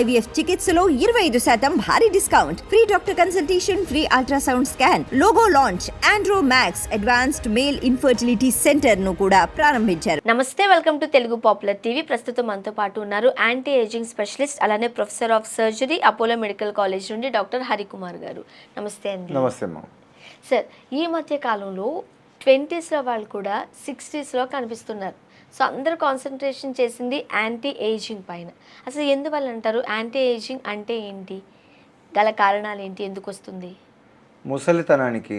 IVF చికిత్సలో ఇరవై ఐదు శాతం భారీ discount. Free doctor consultation free ultrasound scan logo launch Andromax advanced male infertility సెంటర్ను కూడా ప్రారంభించారు. నమస్తే welcome to Telugu popular TV. ప్రస్తుతం మనతో పాటు ఉన్నారు యాంటీ ఏజింగ్ స్పెషలిస్ట్ అలానే professor of surgery Apollo medical college నుండి డాక్టర్ హరికుమార్ గారు. నమస్తే అండి. నమస్తే సార్ ఈ మధ్య కాలంలో ట్వంటీస్లో వాళ్ళు కూడా సిక్స్టీస్లో కనిపిస్తున్నారు. సో అందరూ కాన్సన్ట్రేషన్ చేసింది యాంటీ ఏజింగ్ పైన. అసలు ఎందువల్ల అంటారు? యాంటీ ఏజింగ్ అంటే ఏంటి? గల కారణాలు ఏంటి? ఎందుకు వస్తుంది? ముసలితనానికి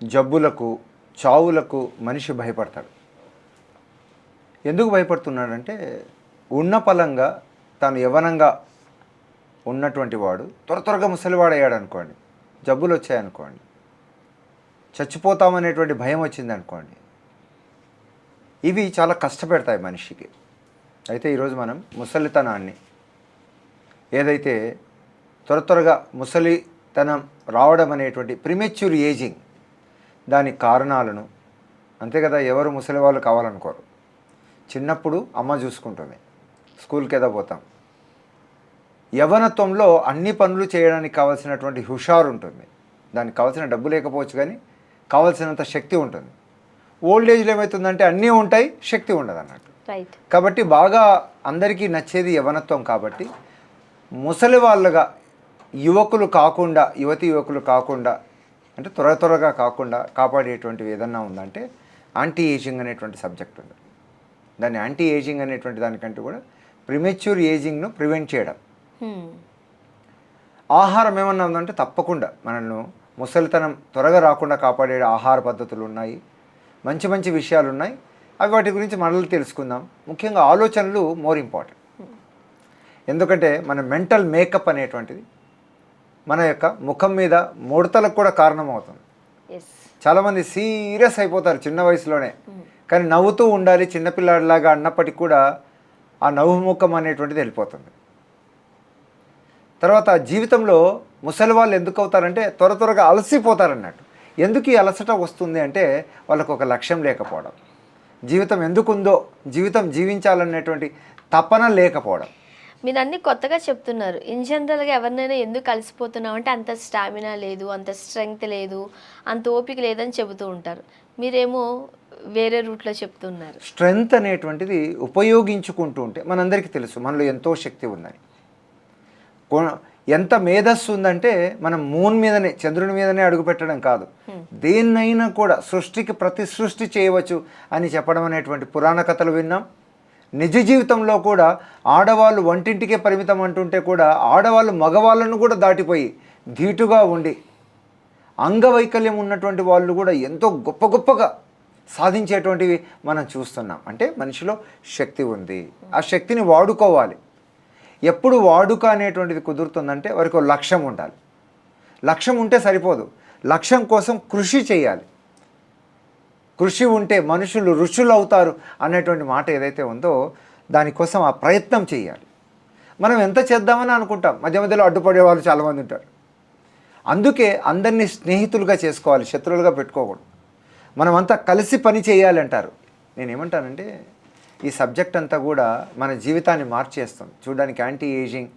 జబ్బులకు చావులకు మనిషి భయపడతాడు. ఎందుకు భయపడుతున్నాడంటే ఉన్న పలంగా తాను యవనంగా ఉన్నటువంటి వాడు త్వర త్వరగా ముసలివాడయ్యాడు అనుకోండి జబ్బులు వచ్చాయనుకోండి చచ్చిపోతామనేటువంటి భయం వచ్చింది అనుకోండి ఇవి చాలా కష్టపెడతాయి మనిషికి. అయితే ఈరోజు మనం ముసలితనాన్ని ఏదైతే త్వర త్వరగా ముసలితనం రావడం అనేటువంటి ప్రిమెచ్యూర్ ఏజింగ్ దాని కారణాలను అంతే కదా ఎవరు ముసలి వాళ్ళు కావాలనుకోరు. చిన్నప్పుడు అమ్మ చూసుకుంటుంది స్కూల్కి ఏదో పోతాం. యవనత్వంలో అన్ని పనులు చేయడానికి కావాల్సినటువంటి హుషారు ఉంటుంది దానికి కావాల్సిన డబ్బు లేకపోవచ్చు కానీ కావాల్సినంత శక్తి ఉంటుంది. ఓల్డ్ ఏజ్లో ఏమవుతుందంటే అన్నీ ఉంటాయి శక్తి ఉండదు అన్నట్టు కాబట్టి బాగా అందరికీ నచ్చేది యవనత్వం కాబట్టి ముసలి వాళ్ళగా యువకులు కాకుండా యువతి యువకులు కాకుండా అంటే త్వర త్వరగా కాకుండా కాపాడేటువంటివి ఏదన్నా ఉందంటే యాంటీ ఏజింగ్ అనేటువంటి సబ్జెక్ట్ ఉంది. దాన్ని యాంటీ ఏజింగ్ అనేటువంటి దానికంటే కూడా ప్రిమెచ్యూర్ ఏజింగ్ను ప్రివెంట్ చేయడం. ఆహారం ఏమన్నా ఉందంటే తప్పకుండా మనల్ని ముసలితనం త్వరగా రాకుండా కాపాడే ఆహార పద్ధతులు ఉన్నాయి. మంచి మంచి విషయాలు ఉన్నాయి అవి వాటి గురించి మనల్ని తెలుసుకుందాం. ముఖ్యంగా ఆలోచనలు మోర్ ఇంపార్టెంట్. ఎందుకంటే మన మెంటల్ మేకప్ అనేటువంటిది మన యొక్క ముఖం మీద ముడతలకు కూడా కారణమవుతుంది. ఎస్ చాలామంది సీరియస్ అయిపోతారు చిన్న వయసులోనే. కానీ నవ్వుతూ ఉండాలి చిన్నపిల్లాడిలాగా అన్నప్పటికీ కూడా ఆ నవ్వు ముఖం అనేటువంటిది వెళ్ళిపోతుంది. తర్వాత జీవితంలో ముసలి వాళ్ళు ఎందుకు అవుతారంటే త్వర త్వరగా అలసిపోతారన్నట్టు. ఎందుకు ఈ అలసట వస్తుంది అంటే వాళ్ళకు ఒక లక్ష్యం లేకపోవడం. జీవితం ఎందుకుందో జీవితం జీవించాలనేటువంటి తపన లేకపోవడం. మీరు అన్ని కొత్తగా చెప్తున్నారు. ఇన్ జనరల్గా ఎవరినైనా ఎందుకు కలిసిపోతున్నాం అంటే అంత స్టామినా లేదు అంత స్ట్రెంగ్త్ లేదు అంత ఓపిక లేదని చెబుతూ ఉంటారు. మీరేమో వేరే రూట్లో చెప్తున్నారు. స్ట్రెంగ్త్ అనేటువంటిది ఉపయోగించుకుంటూ ఉంటే మనందరికీ తెలుసు మనలో ఎంతో శక్తి ఉందని. ఎంత మేధస్సు ఉందంటే మనం మూన్ మీదనే చంద్రుని మీదనే అడుగు పెట్టడం కాదు దేన్నైనా కూడా సృష్టికి ప్రతి సృష్టి చేయవచ్చు అని చెప్పడం అనేటువంటి పురాణ కథలు విన్నాం. నిజ జీవితంలో కూడా ఆడవాళ్ళు వంటింటికే పరిమితం అంటుంటే కూడా ఆడవాళ్ళు మగవాళ్ళను కూడా దాటిపోయి ధీటుగా ఉండి అంగవైకల్యం ఉన్నటువంటి వాళ్ళు కూడా ఎంతో గొప్ప గొప్పగా సాధించేటువంటివి మనం చూస్తున్నాం. అంటే మనిషిలో శక్తి ఉంది. ఆ శక్తిని వాడుకోవాలి. ఎప్పుడు వాడుక అనేటువంటిది కుదురుతుందంటే వారికి ఒక లక్ష్యం ఉండాలి. లక్ష్యం ఉంటే సరిపోదు. లక్ష్యం కోసం కృషి చేయాలి. కృషి ఉంటే మనుషులు ఋషులు అవుతారు అనేటువంటి మాట ఏదైతే ఉందో దానికోసం ఆ ప్రయత్నం చేయాలి. మనం ఎంత చేద్దామని అనుకుంటాం. మధ్య మధ్యలో అడ్డుపడే వాళ్ళు చాలామంది ఉంటారు. అందుకే అందరినీ స్నేహితులుగా చేసుకోవాలి శత్రువులుగా పెట్టుకోకూడదు. మనమంతా కలిసి పని చేయాలి అంటారు నేనేమంటానంటే ఈ సబ్జెక్ట్ అంతా కూడా మన జీవితాన్ని మార్చేస్తుంది. చూడడానికి యాంటీ ఏజింగ్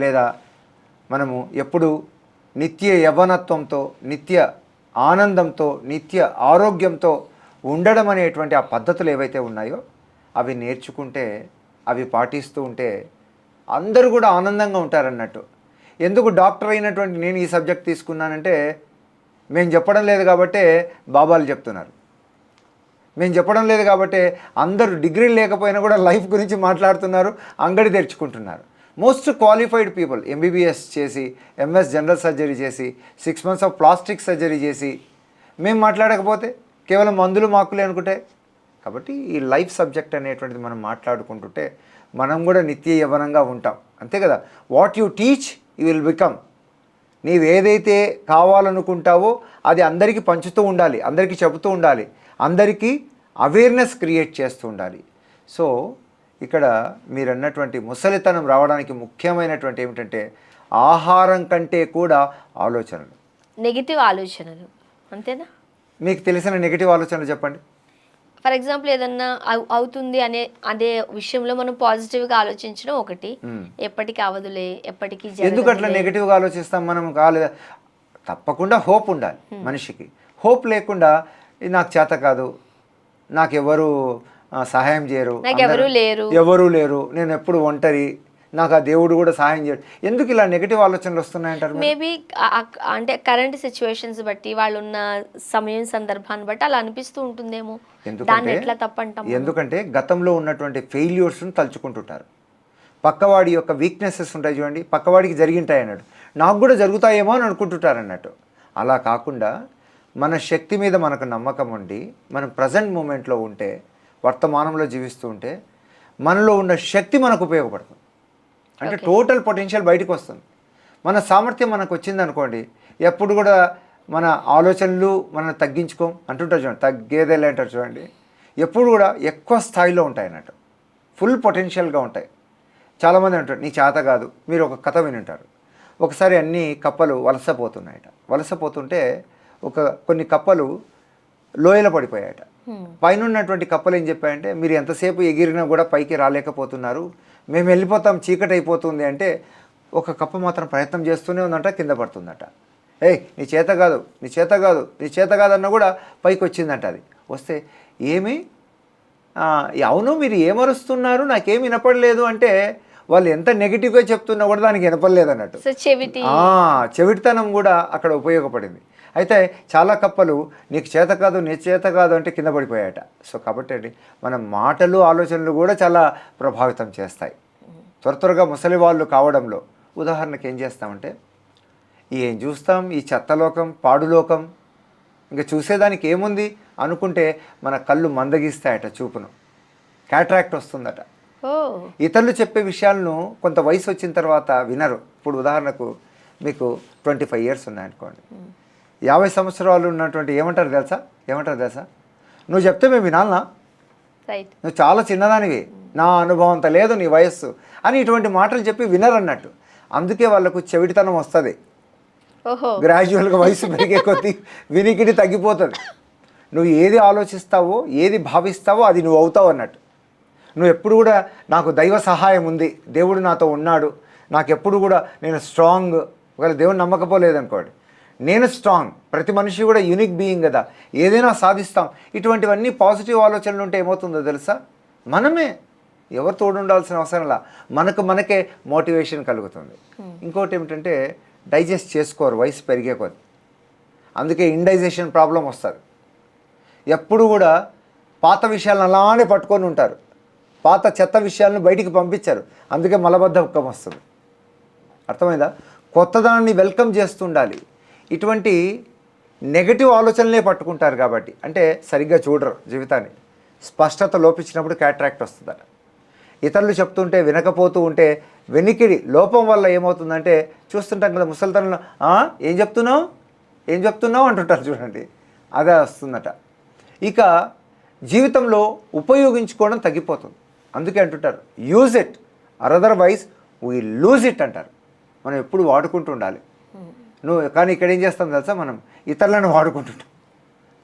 లేదా మనము ఎప్పుడు నిత్య యవనత్వంతో నిత్య ఆనందంతో నిత్య ఆరోగ్యంతో ఉండడం అనేటువంటి ఆ పద్ధతులు ఏవైతే ఉన్నాయో అవి నేర్చుకుంటే అవి పాటిస్తూ ఉంటే అందరూ కూడా ఆనందంగా ఉంటారన్నట్టు. ఎందుకు డాక్టర్ అయినటువంటి నేను ఈ సబ్జెక్ట్ తీసుకున్నానంటే మేము చెప్పడం లేదు కాబట్టే బాబాలు చెప్తున్నారు. మేము చెప్పడం లేదు కాబట్టి అందరూ డిగ్రీ లేకపోయినా కూడా లైఫ్ గురించి మాట్లాడుతున్నారు అంగడి తెరుచుకుంటున్నారు. మోస్ట్ క్వాలిఫైడ్ పీపుల్ ఎంబీబీఎస్ చేసి ఎంఎస్ జనరల్ సర్జరీ చేసి six months of plastic surgery చేసి మేము మాట్లాడకపోతే కేవలం మందులు మాకులే అనుకుంటే? కాబట్టి ఈ లైఫ్ సబ్జెక్ట్ అనేటువంటిది మనం మాట్లాడుకుంటుంటే మనం కూడా నిత్య యవనంగా ఉంటాం. అంతే కదా? What you teach you will become నీవు ఏదైతే కావాలనుకుంటావో అది అందరికీ పంచుతూ ఉండాలి అందరికీ చెబుతూ ఉండాలి. అందరికీ అవేర్నెస్ క్రియేట్ చేస్తూ ఉండాలి. సో ఇక్కడ మీరు అన్నటువంటి ముసలితనం రావడానికి ముఖ్యమైనటువంటి ఏమిటంటే ఆహారం కంటే కూడా ఆలోచనలు. నెగిటివ్ ఆలోచనలు. అంతేనా? మీకు తెలిసిన నెగిటివ్ ఆలోచనలు చెప్పండి. ఫర్ ఎగ్జాంపుల్ ఏదన్నా అవ్- అవుతుంది అనే అదే విషయంలో మనం పాజిటివ్గా ఆలోచించడం ఒకటి. ఎప్పటికీ అవదులే ఎప్పటికీ ఎందుకు అట్లా జరగదులే. నెగిటివ్గా ఆలోచిస్తాం? మనం కాలేదు తప్పకుండా హోప్ ఉండాలి మనిషికి. హోప్ లేకుండా ఇది నాకు చేత కాదు. నాకు ఎవరు సహాయం చేయరు. ఎవరు లేరు. ఎవరు లేరు. నేను ఎప్పుడు ఒంటరి. నాకు ఆ దేవుడు కూడా సహాయం చేయడు. ఎందుకు ఇలా నెగిటివ్ ఆలోచనలు వస్తున్నాయంటారు? మేబీ అంటే కరెంట్ సిచ్యువేషన్స్ బట్టి వాళ్ళు ఉన్న సమయం సందర్భాన్ని బట్టి అలా అనిపిస్తూ ఉంటుందేమో. దాన్ని ఎందుకంటే ఎట్లా తప్పంటాం ఎందుకంటే గతంలో ఉన్నటువంటి ఫెయిల్యూర్స్ని తలుచుకుంటుంటారు. పక్కవాడి యొక్క వీక్నెసెస్ ఉంటాయి చూడండి. పక్కవాడికి జరిగింటాయి అన్నట్టు నాకు కూడా జరుగుతాయేమో అని అనుకుంటుంటారు అన్నట్టు. అలా కాకుండా మన శక్తి మీద మనకు నమ్మకం ఉండి మనం ప్రజెంట్ మూమెంట్లో ఉంటే వర్తమానంలో జీవిస్తూ ఉంటే మనలో ఉన్న శక్తి మనకు ఉపయోగపడుతుంది. అంటే టోటల్ పొటెన్షియల్ బయటకు వస్తుంది. మన సామర్థ్యం మనకు వచ్చింది అనుకోండి ఎప్పుడు కూడా మన ఆలోచనలు మనం తగ్గించుకోం అంటుంటారు చూడండి తగ్గేదేలే అంటారు చూడండి. ఎప్పుడు కూడా ఎక్కువ స్థాయిలో ఉంటాయి అన్నట్టు. ఫుల్ పొటెన్షియల్గా ఉంటాయి. చాలామంది అంటారు నీ చేత కాదు. మీరు ఒక కథ వినుంటారు. ఒకసారి అన్ని కప్పలు వలసపోతున్నాయట. వలసపోతుంటే ఒక కొన్ని కప్పలు లోయలో పడిపోయాయట. పైన ఉన్నటువంటి కప్పలు ఏం చెప్పాయంటే మీరు ఎంతసేపు ఎగిరినా కూడా పైకి రాలేకపోతున్నారు. మేము వెళ్ళిపోతాం చీకటి అయిపోతుంది అంటే ఒక కప్ప మాత్రం ప్రయత్నం చేస్తూనే ఉందంట కింద పడుతుందట. ఏయ్ నీ చేత కాదు నీ చేత కాదు నీ చేత కాదన్నా కూడా పైకి వచ్చిందంట అది. వస్తే ఏమి? అవును మీరు ఏమరుస్తున్నారు? నాకేం వినపడలేదు అంటే వాళ్ళు ఎంత నెగిటివ్గా చెప్తున్నా కూడా దానికి వినపడలేదు అన్నట్టు. చెవిటితనం కూడా అక్కడ ఉపయోగపడింది. అయితే చాలా కప్పలు నీకు చేత కాదు నీ చేత కాదు అంటే కింద పడిపోయాయట. సో కాబట్టి అండి మన మాటలు ఆలోచనలు కూడా చాలా ప్రభావితం చేస్తాయి. త్వర త్వరగా ముసలి వాళ్ళు కావడంలో ఉదాహరణకి ఏం చేస్తామంటే ఏం చూస్తాం ఈ చెత్తలోకం పాడులోకం ఇంకా చూసేదానికి ఏముంది అనుకుంటే మన కళ్ళు మందగిస్తాయట చూపును. క్యాట్రాక్ట్ వస్తుందట. ఇతరులు చెప్పే విషయాలను కొంత వయసు వచ్చిన తర్వాత వినరు. ఇప్పుడు ఉదాహరణకు మీకు ట్వంటీ ఫైవ్ ఇయర్స్ ఉన్నాయనుకోండి. యాభై సంవత్సరాలు ఉన్నటువంటి ఏమంటారు తెలుసా? ఏమంటారు తెలుసా? నువ్వు చెప్తే మేము వినాలనా? రైట్ నువ్వు చాలా చిన్నదానివి. నా అనుభవం అంత లేదు నీ వయస్సు. అని ఇటువంటి మాటలు చెప్పి వినరన్నట్టు. అందుకే వాళ్ళకు చెవిటితనం వస్తుంది. గ్రాడ్యువల్గా వయసు పెరిగే కొద్దీ వినికిడి తగ్గిపోతుంది. నువ్వు ఏది ఆలోచిస్తావో ఏది భావిస్తావో అది నువ్వు అవుతావు అన్నట్టు. నువ్వు ఎప్పుడు కూడా నాకు దైవ సహాయం ఉంది. దేవుడు నాతో ఉన్నాడు. నాకు ఎప్పుడు కూడా నేను స్ట్రాంగ్ ఒకవేళ దేవుడు నమ్మకపోలేదనుకోండి. నేను స్ట్రాంగ్ ప్రతి మనిషి కూడా యూనిక్ బీయింగ్ కదా. ఏదైనా సాధిస్తాం. ఇటువంటివన్నీ పాజిటివ్ ఆలోచనలు ఉంటే ఏమవుతుందో తెలుసా? మనమే. ఎవరు తోడు ఉండాల్సిన అవసరంలా మనకు మనకే మోటివేషన్ కలుగుతుంది. ఇంకోటి ఏమిటంటే డైజెస్ట్ చేసుకోరు. వయసు పెరిగే కొద్ది. అందుకే ఇండైజేషన్ ప్రాబ్లం వస్తుంది. ఎప్పుడు కూడా పాత విషయాలను అలానే పట్టుకొని ఉంటారు. పాత చెత్త విషయాలను బయటికి పంపించారు. అందుకే మలబద్ధకం వస్తుంది. అర్థమైందా? కొత్తదాన్ని వెల్కమ్ చేస్తుండాలి. ఇటువంటి నెగటివ్ ఆలోచనలే పట్టుకుంటారు కాబట్టి. అంటే సరిగ్గా చూడరు జీవితాన్ని. స్పష్టత లోపించినప్పుడు క్యాట్రాక్ట్ వస్తుందట. ఇతరులు చెప్తుంటే వినకపోతూ ఉంటే వెనికిడి లోపం వల్ల ఏమవుతుందంటే చూస్తుంటాం కదా ముసలితనంలో ఏం చెప్తున్నావు? ఏం చెప్తున్నావు? అంటుంటారు చూడండి. అదే వస్తుందట. ఇక జీవితంలో ఉపయోగించుకోవడం తగ్గిపోతుంది. అందుకే అంటుంటారు use it. Otherwise we lose it అంటారు. మనం ఎప్పుడు వాడుకుంటూ ఉండాలి. నువ్వు కానీ ఇక్కడ ఏం చేస్తాం తెలుసా మనం? ఇతరులను వాడుకుంటుంటాం.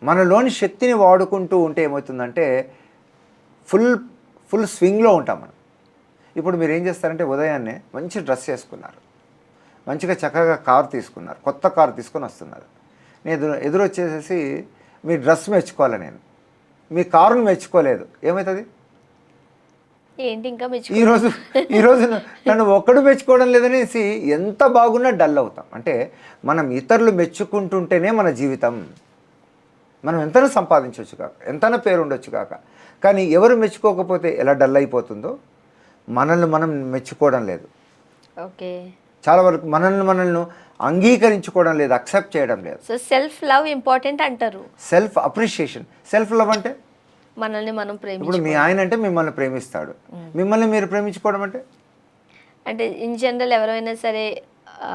మనలోని శక్తిని వాడుకుంటూ ఉంటే ఏమవుతుందంటే ఫుల్ ఫుల్ స్వింగ్లో ఉంటాం మనం. ఇప్పుడు మీరు ఏం చేస్తారంటే ఉదయాన్నే మంచి డ్రెస్ చేసుకున్నారు మంచిగా చక్కగా కారు తీసుకున్నారు. కొత్త కారు తీసుకొని వస్తున్నారు. నేను ఎదురు వచ్చేసేసి మీ డ్రెస్ మెచ్చుకోవాలి నేను. మీ కారును మెచ్చుకోలేదు. ఏమవుతుంది? ఏంటి ఇంకా ఈరోజు ఈరోజు నన్ను ఒక్కడు మెచ్చుకోవడం లేదనేసి ఎంత బాగున్నా డల్ అవుతాం. అంటే మనం ఇతరులు మెచ్చుకుంటుంటేనే మన జీవితం. మనం ఎంతైనా సంపాదించవచ్చు కాక ఎంతైనా పేరు ఉండొచ్చు కాక. కానీ ఎవరు మెచ్చుకోకపోతే ఎలా డల్ అయిపోతుందో మనల్ని మనం మెచ్చుకోవడం లేదు. ఓకే. చాలా వరకు మనల్ని మనల్ని అంగీకరించుకోవడం లేదు అక్సెప్ట్ చేయడం లేదు. సో సెల్ఫ్ లవ్ ఇంపార్టెంట్ అంటారు. Self appreciation. సెల్ఫ్ లవ్ అంటే? మనల్ని మనం ఇప్పుడు మీ ఆయన అంటే మిమ్మల్ని ప్రేమిస్తాడు. మిమ్మల్ని మీరు ప్రేమించుకోవడం అంటే? అంటే ఇన్ జనరల్ ఎవరైనా సరే ఆ,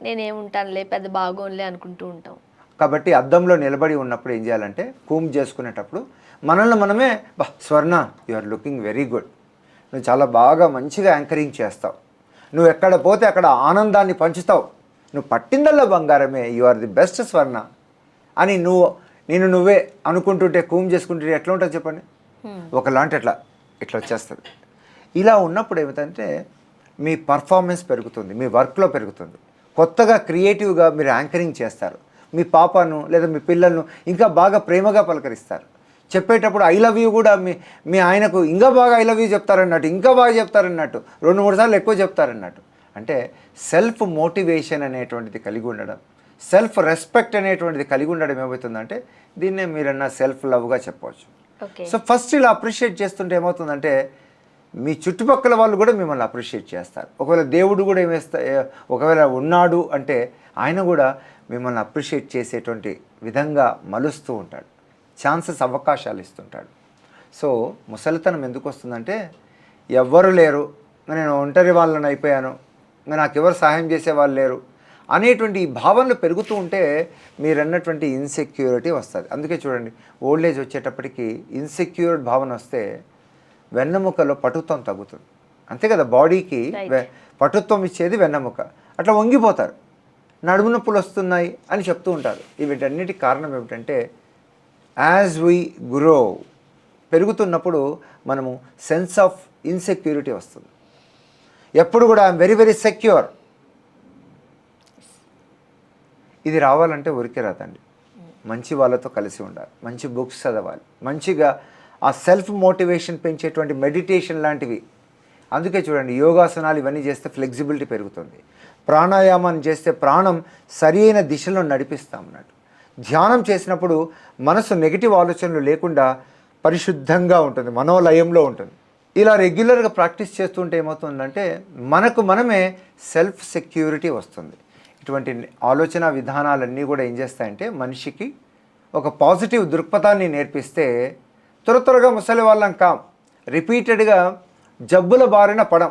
నేనేముంటానులే పెద్ద బాగోనులే అనుకుంటూ ఉంటాం. కాబట్టి అద్దంలో నిలబడి ఉన్నప్పుడు ఏం చేయాలంటే కూమ్ చేసుకునేటప్పుడు మనల్ని మనమే బా Swarna you are looking very good. నువ్వు చాలా బాగా మంచిగా యాంకరింగ్ చేస్తావు. నువ్వు ఎక్కడ పోతే అక్కడ ఆనందాన్ని పంచుతావు. నువ్వు పట్టిందల్లా బంగారమే you are the best Swarna అని నువ్వు నేను నువ్వే అనుకుంటుంటే కూమ్ చేసుకుంటుంటే ఎట్లా ఉంటుంది చెప్పండి? ఒకలాంటి ఎట్లా ఇట్లా వచ్చేస్తుంది. ఇలా ఉన్నప్పుడు ఏమిటంటే మీ పర్ఫార్మెన్స్ పెరుగుతుంది మీ వర్క్లో పెరుగుతుంది. కొత్తగా క్రియేటివ్గా మీరు యాంకరింగ్ చేస్తారు. మీ పాపను లేదా మీ పిల్లలను ఇంకా బాగా ప్రేమగా పలకరిస్తారు. చెప్పేటప్పుడు ఐ లవ్ యూ కూడా మీ మీ ఆయనకు ఇంకా బాగా ఐ లవ్ యూ చెప్తారన్నట్టు ఇంకా బాగా చెప్తారన్నట్టు రెండు మూడు సార్లు ఎక్కువ చెప్తారన్నట్టు. అంటే సెల్ఫ్ మోటివేషన్ అనేటువంటిది కలిగి ఉండడం సెల్ఫ్ రెస్పెక్ట్ అనేటువంటిది కలిగి ఉండడం ఏమవుతుందంటే దీన్నే మీరన్న సెల్ఫ్ లవ్గా చెప్పవచ్చు. సో ఫస్ట్ ఇలా అప్రిషియేట్ చేస్తుంటే ఏమవుతుందంటే మీ చుట్టుపక్కల వాళ్ళు కూడా మిమ్మల్ని అప్రిషియేట్ చేస్తారు. ఒకవేళ దేవుడు కూడా ఏమేస్తా ఒకవేళ ఉన్నాడు అంటే ఆయన కూడా మిమ్మల్ని అప్రిషియేట్ చేసేటువంటి విధంగా మలుస్తూ ఉంటాడు. ఛాన్సెస్ అవకాశాలు ఇస్తుంటాడు. సో ముసలితనం ఎందుకు వస్తుందంటే ఎవ్వరు లేరు నేను ఒంటరి వాళ్ళని అయిపోయాను నాకు ఎవరు సహాయం చేసే వాళ్ళు లేరు అనేటువంటి భావనలు పెరుగుతూ ఉంటే మీరు అన్నటువంటి ఇన్సెక్యూరిటీ వస్తుంది. అందుకే చూడండి ఓల్డ్ ఏజ్ వచ్చేటప్పటికి ఇన్సెక్యూర్డ్ భావన వస్తే వెన్నెముకలో పటుత్వం తగ్గుతుంది. అంతే కదా బాడీకి పటుత్వం ఇచ్చేది వెన్నెముక. అట్లా వంగిపోతారు. నడుము నొప్పులు వస్తున్నాయి అని చెప్తూ ఉంటారు. వీటన్నిటికి కారణం ఏమిటంటే యాజ్ వీ గ్రో పెరుగుతున్నప్పుడు మనము సెన్స్ ఆఫ్ ఇన్సెక్యూరిటీ వస్తుంది. ఎప్పుడు కూడా ఐఎమ్ వెరీ వెరీ సెక్యూర్ ఇది రావాలంటే ఊరికే రాదండి. మంచి వాళ్ళతో కలిసి ఉండాలి. మంచి బుక్స్ చదవాలి. మంచిగా ఆ సెల్ఫ్ మోటివేషన్ పెంచేటువంటి మెడిటేషన్ లాంటివి. అందుకే చూడండి యోగాసనాలు ఇవన్నీ చేస్తే ఫ్లెక్సిబిలిటీ పెరుగుతుంది. ప్రాణాయామాన్ని చేస్తే ప్రాణం సరి అయిన దిశలో నడిపిస్తాం అన్నట్టు. ధ్యానం చేసినప్పుడు మనసు నెగిటివ్ ఆలోచనలు లేకుండా పరిశుద్ధంగా ఉంటుంది మనోలయంలో ఉంటుంది. ఇలా రెగ్యులర్గా ప్రాక్టీస్ చేస్తుంటే ఏమవుతుందంటే మనకు మనమే సెల్ఫ్ సెక్యూరిటీ వస్తుంది. ఇటువంటి ఆలోచన విధానాలన్నీ కూడా ఏం చేస్తాయంటే మనిషికి ఒక పాజిటివ్ దృక్పథాన్ని నేర్పిస్తే త్వర త్వరగా ముసలి వాళ్ళం కాం. రిపీటెడ్గా జబ్బుల బారిన పడం.